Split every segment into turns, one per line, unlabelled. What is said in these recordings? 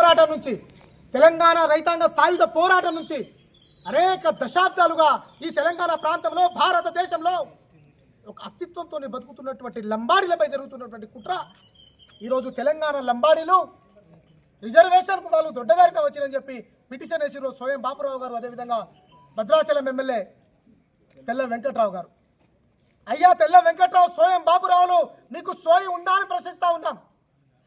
పోరాటం నుంచి తెలంగాణ రైతాంగ సాయుధ పోరాటం నుంచి అనేక దశాబ్దాలుగా ఈ తెలంగాణ ప్రాంతంలో భారతదేశంలో ఒక అస్తిత్వంతో బతుకుతున్నటువంటి లంబాడీలపై జరుగుతున్నటువంటి కుట్ర. ఈరోజు తెలంగాణ లంబాడీలు రిజర్వేషన్ వాళ్ళు దొడ్డగారిన వచ్చిరని చెప్పి పిటిషన్ వేసిరు స్వయం బాపురావు గారు. అదేవిధంగా భద్రాచలం ఎమ్మెల్యే తెల్ల వెంకట్రావు గారు. అయ్యా తెల్ల వెంకట్రావు స్వయం బాపురావులు మీకు సోయి ఉందా అని ప్రశ్నిస్తా ఉన్నాం.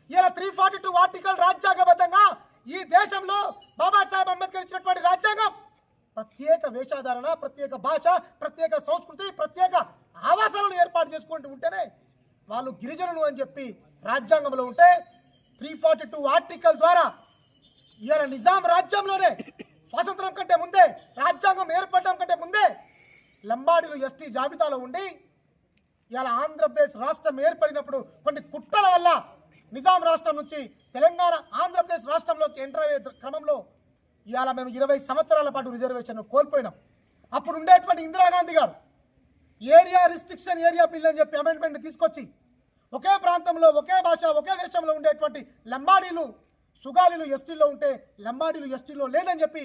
ఇలా త్రీ ఫార్టీ టూ ఆర్టికల్ రాజ్యాంగబద్ధంగా ఈ దేశంలో బాబా సాహెబ్ అంబేద్కర్ ఇచ్చినటువంటి రాజ్యాంగం. ప్రత్యేక వేషాధారణ ప్రత్యేక భాష ప్రత్యేక సంస్కృతి ప్రత్యేక ఆవాసాలను ఏర్పాటు చేసుకుంటూ ఉంటేనే వాళ్ళు గిరిజనులు అని చెప్పి రాజ్యాంగంలో ఉంటే త్రీ ఫార్టీ టూ ఆర్టికల్ ద్వారా ఇవాళ నిజాం రాజ్యంలోనే స్వాతంత్రం కంటే ముందే రాజ్యాంగం ఏర్పడడం కంటే ముందే లంబాడీలు ఎస్టీ జాబితాలో ఉండి ఇవాళ ఆంధ్రప్రదేశ్ రాష్ట్రం ఏర్పడినప్పుడు కొన్ని కుట్రల వల్ల నిజాం రాష్ట్రం నుంచి తెలంగాణ ఆంధ్రప్రదేశ్ రాష్ట్రంలోకి ఎంటర్ అయ్యే క్రమంలో ఇవాళ మేము ఇరవై సంవత్సరాల పాటు రిజర్వేషన్ కోల్పోయినాం. అప్పుడు ఉండేటువంటి ఇందిరాగాంధీ గారు ఏరియా రిస్ట్రిక్షన్ ఏరియా బిల్ అని చెప్పి అమెండ్మెంట్ తీసుకొచ్చి ఒకే ప్రాంతంలో ఒకే భాష ఒకే దేశంలో ఉండేటువంటి లంబాడీలు సుగాలీలు ఎస్టీలో ఉంటే లంబాడీలు ఎస్టీలో లేదని చెప్పి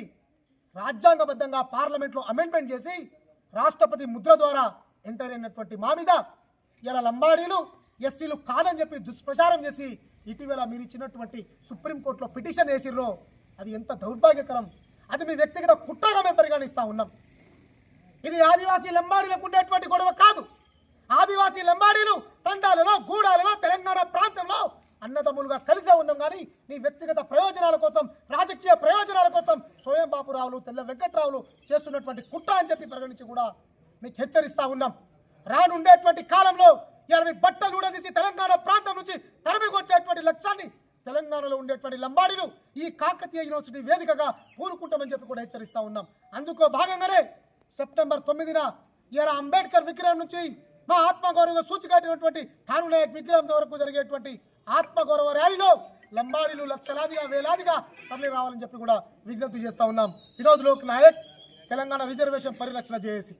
రాజ్యాంగబద్ధంగా పార్లమెంట్లో అమెండ్మెంట్ చేసి రాష్ట్రపతి ముద్ర ద్వారా ఎంటర్ అయినటువంటి మా మీద ఇలా లంబాడీలు ఎస్టీలు కాదని చెప్పి దుష్ప్రచారం చేసి ఇటీవల మీరు ఇచ్చినటువంటి సుప్రీంకోర్టులో పిటిషన్ వేసిర్రో అది ఎంత దౌర్భాగ్యకరం. అది మీ వ్యక్తిగత కుట్రగా మేము పరిగణిస్తూ ఉన్నాం. ఇది ఆదివాసీ లంబాడీలకు ఉండేటువంటి గొడవ కాదు. ఆదివాసీ లంబాడీలు తండాలలో గూడాలలో తెలంగాణ ప్రాంతంలో అన్నదమ్ములుగా కలిసే ఉన్నాం కానీ నీ వ్యక్తిగత ప్రయోజనాల కోసం రాజకీయ ప్రయోజనాల కోసం స్వయం బాపురావులు తెల్ల వెంకట్రావులు చేస్తున్నటువంటి కుట్ర అని చెప్పి పరిగణించి కూడా మీకు హెచ్చరిస్తా ఉన్నాం. రానుండేటువంటి కాలంలో ఇవాళ మీ బట్టలు ఊడదీసి తెలంగాణ ప్రాంతం నుంచి తరిమి కొట్టేటువంటి లక్ష్యాన్ని తెలంగాణలో ఉండేటువంటి లంబాడీలు ఈ కాకతీయ యూనివర్సిటీ వేదికగా కూరుకుంటామని చెప్పి కూడా హెచ్చరిస్తా ఉన్నాం. అందుకో భాగంగానే సెప్టెంబర్ తొమ్మిదిన ఇలా అంబేద్కర్ విగ్రహం నుంచి మా ఆత్మగౌరవ సూచికటువంటి ఠానునాయక్ విగ్రహం వరకు జరిగేటువంటి ఆత్మగౌరవ ర్యాలీలో లంబాడీలు లక్షలాదిగా వేలాదిగా తరలి రావాలని చెప్పి కూడా విజ్ఞప్తి చేస్తా ఉన్నాం. వినోద్ లోక్ నాయక్ తెలంగాణ రిజర్వేషన్ పరిరక్షణ చేసి